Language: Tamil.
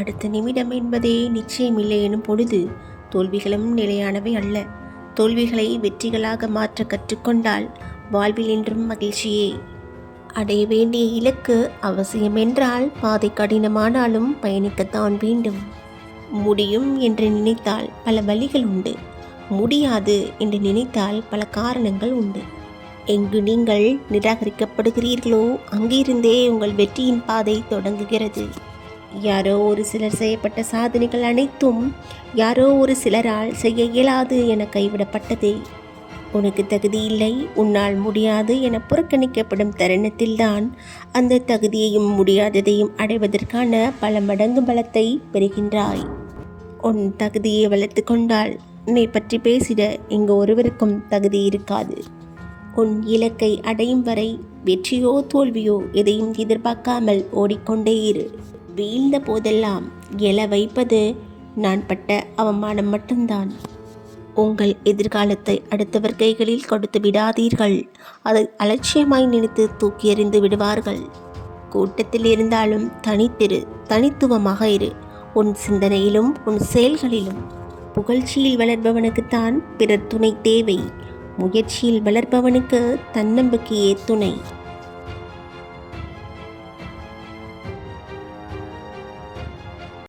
அடுத்த நிமிடம் என்பதே நிச்சயமில்லை எனும் பொழுது தோல்விகளும் நிலையானவை அல்ல. தோல்விகளை வெற்றிகளாக மாற்ற கற்றுக்கொண்டால் வாழ்வில் என்றும் மகிழ்ச்சியே. அடைய வேண்டிய இலக்கு அவசியம் என்றால் பாதை கடினமானாலும் பயணிக்கத்தான் வேண்டும். முடியும் என்று நினைத்தால் பல வழிகள் உண்டு. முடியாது என்று நினைத்தால் பல காரணங்கள் உண்டு. எங்கு நீங்கள் நிராகரிக்கப்படுகிறீர்களோ அங்கிருந்தே உங்கள் வெற்றியின் பாதை தொடங்குகிறது. யாரோ ஒரு சிலர் செய்யப்பட்ட சாதனைகள் அனைத்தும் யாரோ ஒரு சிலரால் செய்ய இயலாது என கைவிடப்பட்டதே. உனக்கு தகுதி இல்லை உன்னால் முடியாது என புறக்கணிக்கப்படும் தருணத்தில்தான் அந்த தகுதியையும் முடியாததையும் அடைவதற்கான பல மடங்கு பலத்தை பெறுகின்றாய். உன் தகுதியை வளர்த்து கொண்டால் உன்னை பற்றி பேசிட இங்கு ஒருவருக்கும் தகுதி இருக்காது. உன் இலக்கை அடையும் வரை வெற்றியோ தோல்வியோ எதையும் எதிர்பார்க்காமல் ஓடிக்கொண்டே இரு. வீழ்ந்த போதெல்லாம் எழ வைப்பது நான் பட்ட அவமானம் மட்டும்தான். உங்கள் எதிர்காலத்தை அடுத்தவர் கைகளில் கொடுத்து விடாதீர்கள். அதை அலட்சியமாய் நினைத்து தூக்கி எறிந்து விடுவார்கள். கூட்டத்தில் இருந்தாலும் தனித்திரு தனித்துவமாக இரு. உன் சிந்தனையிலும் உன் செயல்களிலும். புகழ்ச்சியில் வளர்பவனுக்குத்தான் பிறர் துணை தேவை. முயற்சியில் வளர்பவனுக்கு தன்னம்பிக்கையே துணை.